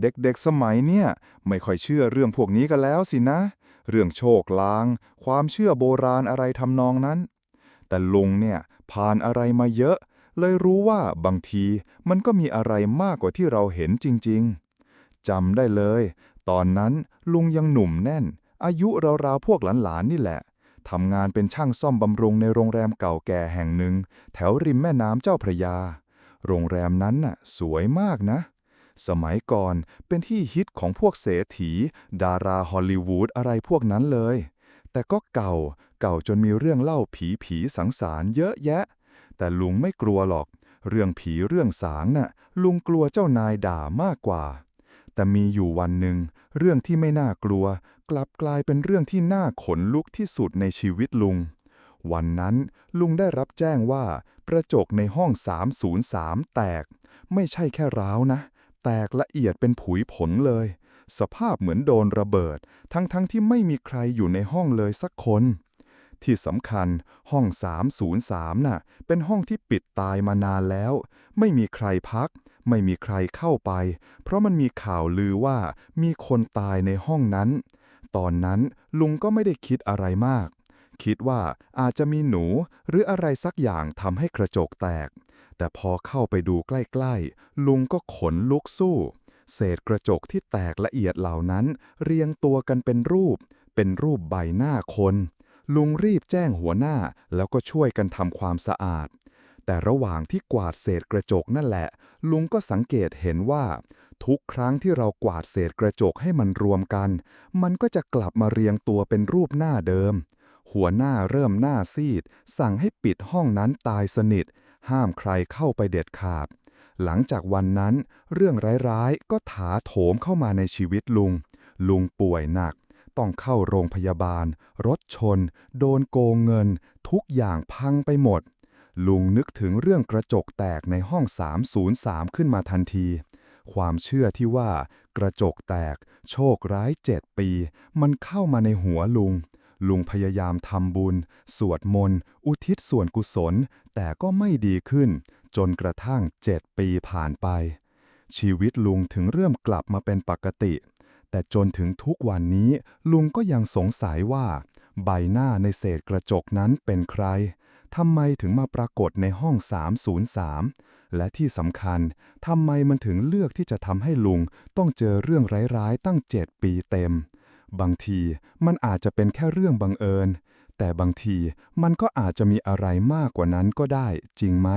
เด็กๆสมัยเนี่ยไม่ค่อยเชื่อเรื่องพวกนี้กันแล้วสินะ เรื่องโชคลาง ความเชื่อโบราณอะไรทำนองนั้น แต่ลุงเนี่ยผ่านอะไรมาเยอะ เลยรู้ว่าบางทีมันก็มีอะไรมากกว่าที่เราเห็นจริงๆจำได้เลย ตอนนั้นลุงยังหนุ่มแน่น อายุราวๆพวกหลานๆนี่แหละทำงานเป็นช่างซ่อมบำรุงในโรงแรมเก่าแก่แห่งหนึ่ง แถวริมแม่น้ำเจ้าพระยา โรงแรมนั้นน่ะ สวยมากนะ สมัยก่อนเป็นที่ฮิตของพวกเศรษฐี ดาราฮอลลีวูดอะไรพวกนั้นเลย แต่ก็เก่า เก่าจนมีเรื่องเล่าผีผีสังสารเยอะแยะ แต่ลุงไม่กลัวหรอก เรื่องผีเรื่องสางน่ะ ลุงกลัวเจ้านายด่ามากกว่า แต่มีอยู่วันหนึ่ง เรื่องที่ไม่น่ากลัว กลับกลายเป็นเรื่องที่น่าขนลุกที่สุดในชีวิตลุงวันนั้นลุงได้รับแจ้งว่ากระจกในห้อง 303 แตก ไม่ใช่แค่ร้าวนะ แตกละเอียดเป็นผุยผงเลย สภาพเหมือนโดนระเบิด ทั้งๆทที่ไม่มีใครอยู่ในห้องเลยสักคน ที่สำคัญห้อง 303 น่ะ เป็นห้องที่ปิดตายมานานแล้ว ไม่มีใครพัก ไม่มีใครเข้าไป เพราะมันมีข่าวลือว่ามีคนตายในห้องนั้น ตอนนั้นลุงก็ไม่ได้คิดอะไรมาก คิดว่าอาจจะมีหนูหรืออะไรสักอย่างทำให้กระจกแตก แต่พอเข้าไปดูใกล้ๆ ลุงก็ขนลุกสู้ เศษกระจกที่แตกละเอียดเหล่านั้น เรียงตัวกันเป็นรูป เป็นรูปใบหน้าคน ลุงรีบแจ้งหัวหน้าแล้วก็ช่วยกันทำความสะอาด แต่ระหว่างที่กวาดเศษกระจกนั่นแหละ ลุงก็สังเกตเห็นว่า ทุกครั้งที่เรากวาดเศษกระจกให้มันรวมกัน มันก็จะกลับมาเรียงตัวเป็นรูปหน้าเดิม หัวหน้าเริ่มหน้าซีด สั่งให้ปิดห้องนั้นตายสนิท ห้ามใครเข้าไปเด็ดขาด หลังจากวันนั้น เรื่องร้ายๆ ก็ถาโถมเข้ามาในชีวิตลุง ลุงป่วยหนัก ต้องเข้าโรงพยาบาล รถชน โดนโกงเงิน ทุกอย่างพังไปหมด ลุงนึกถึงเรื่องกระจกแตกในห้อง 303 ขึ้นมาทันที ความเชื่อที่ว่า กระจกแตก โชคร้ายเจ็ดปี มันเข้ามาในหัวลุง ลุงพยายามทำบุญ สวดมนต์ อุทิศส่วนกุศล แต่ก็ไม่ดีขึ้น จนกระทั่งเจ็ดปีผ่านไป ชีวิตลุงถึงเริ่มกลับมาเป็นปกติ แต่จนถึงทุกวันนี้ลุงก็ยังสงสัยว่า ใบหน้าในเศษกระจกนั้นเป็นใครทำไมถึงมาปรากฏในห้อง 303 และที่สำคัญทำไมมันถึงเลือกที่จะทำให้ลุงต้องเจอเรื่องร้ายๆ ตั้ง 7 ปีเต็ม บางทีมันอาจจะเป็นแค่เรื่องบังเอิญ แต่บางทีมันก็อาจจะมีอะไรมากกว่านั้นก็ได้จริงไหม